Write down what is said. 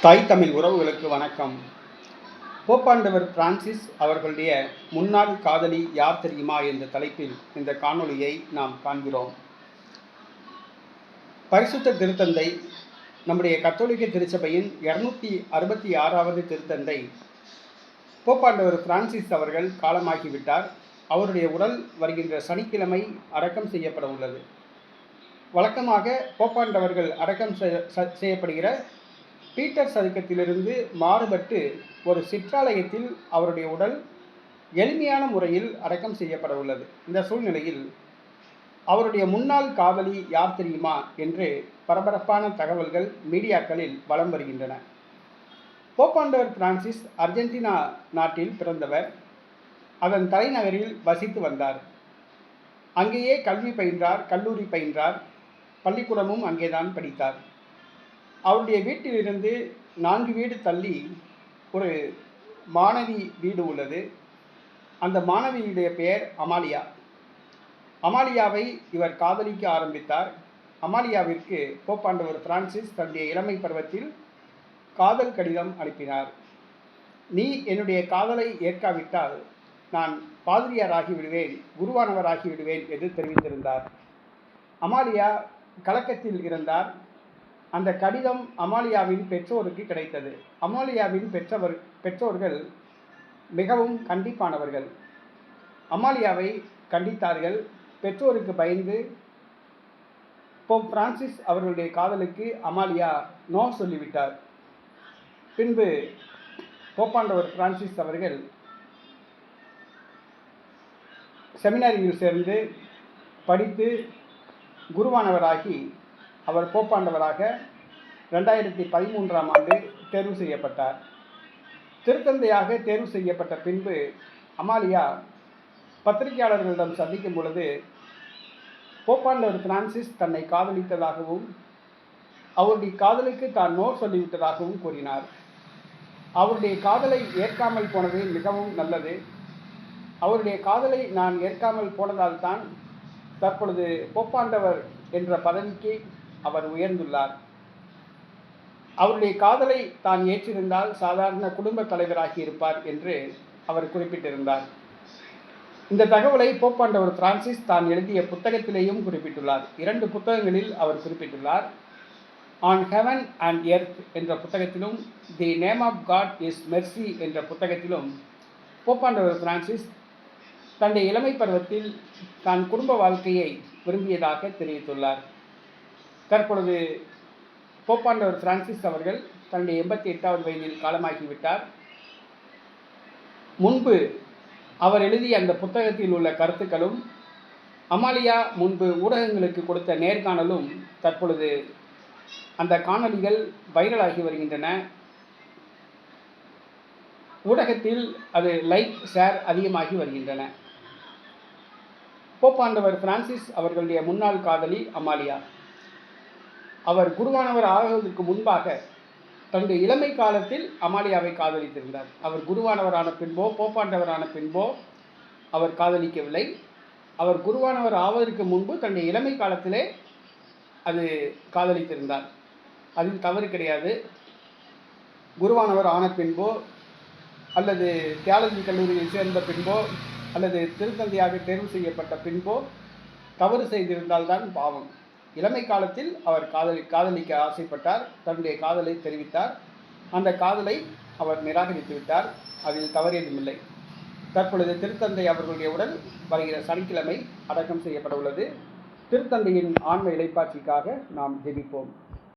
தாய் தமிழ் உறவுகளுக்கு வணக்கம். போப்பாண்டவர் பிரான்சிஸ் அவர்களுடைய முன்னாள் காதலி யார் தெரியுமா என்ற தலைப்பில் இந்த காணொளியை நாம் காண்கிறோம். பரிசுத்த திருத்தந்தை நம்முடைய கத்தோலிக்க திருச்சபையின் இரநூத்தி அறுபத்தி ஆறாவது திருத்தந்தை போப்பாண்டவர் பிரான்சிஸ் அவர்கள் காலமாகிவிட்டார். அவருடைய உடல் வருகின்ற சனிக்கிழமை அடக்கம் செய்யப்பட உள்ளது. வழக்கமாக போப்பாண்டவர்கள் அடக்கம் செய்ய- ச- செய்யப்படுகிற பீட்டர் சதுக்கத்திலிருந்து மாறுபட்டு ஒரு சிற்றாலயத்தில் அவருடைய உடல் எளிமையான முறையில் அடக்கம் செய்யப்பட உள்ளது இந்த சூழ்நிலையில் அவருடைய முன்னாள் காதலி யார் தெரியுமா என்று பரபரப்பான தகவல்கள் மீடியாக்களில் வலம் வருகின்றன. போப்பாண்டவர் பிரான்சிஸ் அர்ஜென்டினா நாட்டில் பிறந்தவர். அதன் தலைநகரில் வசித்து வந்தார். அங்கேயே கல்வி பயின்றார் கல்லூரி பயின்றார். பள்ளிக்கூடமும் அங்கேதான் படித்தார். அவருடைய வீட்டிலிருந்து நான்கு வீடு தள்ளி ஒரு மாணவி வீடு உள்ளது. அந்த மாணவியுடைய பெயர் அமாலியா. அமாலியாவை இவர் காதலிக்க ஆரம்பித்தார். அமாலியாவிற்கு போப்பாண்டவர் பிரான்சிஸ் தன்னுடைய இளமை பருவத்தில் காதல் கடிதம் அனுப்பினார். நீ என்னுடைய காதலை ஏற்காவிட்டால் நான் பாதிரியாராகி விடுவேன் குருவானவராகி விடுவேன் என்று தெரிவித்திருந்தார். அமாலியா கலக்கத்தில் இருந்தார். அந்த கடிதம் அமாலியாவின் பெற்றோருக்கு கிடைத்தது. அமாலியாவின் பெற்றவர் பெற்றோர்கள் மிகவும் கண்டிப்பானவர்கள். அமாலியாவை கண்டித்தார்கள். பெற்றோருக்கு பயந்து போப் பிரான்சிஸ் அவர்களுடைய காதலுக்கு அமாலியா நோ சொல்லிவிட்டார். பின்பு போப்பாண்டவர் பிரான்சிஸ் அவர்கள் செமினாரியில் சேர்ந்து படித்து குருவானவராகி அவர் போப்பாண்டவராக ரெண்டாயிரத்தி பதிமூன்றாம் ஆண்டு தேர்வு செய்யப்பட்டார். திருத்தந்தையாக தேர்வு செய்யப்பட்ட பின்பு அமாலியா பத்திரிகையாளர்களிடம் சந்திக்கும் பொழுது போப்பாண்டவர் பிரான்சிஸ் தன்னை காதலித்ததாகவும் அவருடைய காதலுக்கு தான் நோ சொல்லிவிட்டதாகவும் கூறினார். அவருடைய காதலை ஏற்காமல் போனது மிகவும் நல்லது. அவருடைய காதலை நான் ஏற்காமல் போனதால் தான் தற்பொழுது போப்பாண்டவர் என்ற பதவிக்கு அவர் உயர்ந்துள்ளார். அவருடைய காதலை தான் ஏற்றிருந்தால் சாதாரண குடும்ப தலைவராகி இருப்பார் என்று அவர் குறிப்பிட்டிருந்தார். இந்த தகவலை போப்பாண்டவர் பிரான்சிஸ் தான் எழுதிய புத்தகத்திலேயும் குறிப்பிட்டுள்ளார். இரண்டு புத்தகங்களில் அவர் குறிப்பிட்டுள்ளார். ஆன் ஹெவன் அண்ட் எர்த் என்ற புத்தகத்திலும் the name of God is mercy என்ற புத்தகத்திலும் போப்பாண்டவர் பிரான்சிஸ் தன்னுடைய இளமை பருவத்தில் தான் குடும்ப வாழ்க்கையை விரும்பியதாக தெரிவித்துள்ளார். தற்பொழுது போப்பாண்டவர் பிரான்சிஸ் அவர்கள் தன்னுடைய எண்பத்தி எட்டாவது வயதில் காலமாகிவிட்டார். முன்பு அவர் எழுதிய அந்த புத்தகத்தில் உள்ள கருத்துக்களும் அமாலியா முன்பு ஊடகங்களுக்கு கொடுத்த நேர்காணலும் தற்பொழுது அந்த காணொலிகள் வைரலாகி வருகின்றன. ஊடகத்தில் அது லைக் ஷேர் அதிகமாகி வருகின்றன. போப்பாண்டவர் பிரான்சிஸ் அவர்களுடைய முன்னாள் காதலி அமாலியா. அவர் குருவானவர் ஆகுவதற்கு முன்பாக தன்னுடைய இளமை காலத்தில் அமாலியாவை காதலித்திருந்தார். அவர் குருவானவரான பின்போ போப்பாண்டவரான பின்போ அவர் காதலிக்கவில்லை. அவர் குருவானவர் ஆவதற்கு முன்பு தன்னுடைய இளமை காலத்திலே அது காதலித்திருந்தார். அதில் தவறு கிடையாது. குருவானவர் ஆன பின்போ அல்லது தியாலஜி கல்லூரியில் சேர்ந்த பின்போ அல்லது திருத்தந்தையாக தேர்வு செய்யப்பட்ட பின்போ தவறு செய்திருந்தால்தான் பாவம். இளமை காலத்தில் அவர் காதலி காதலிக்க ஆசைப்பட்டார். தன்னுடைய காதலை தெரிவித்தார். அந்த காதலை அவர் நிராகரித்து விட்டார். அதில் தவறியதுமில்லை. தற்பொழுது திருத்தந்தை அவர்களுடைய உடல் வருகிற சனிக்கிழமை அடக்கம் செய்யப்பட உள்ளது. திருத்தந்தையின் ஆன்ம இலைப்பாட்சிக்காக நாம் ஜெபிப்போம்.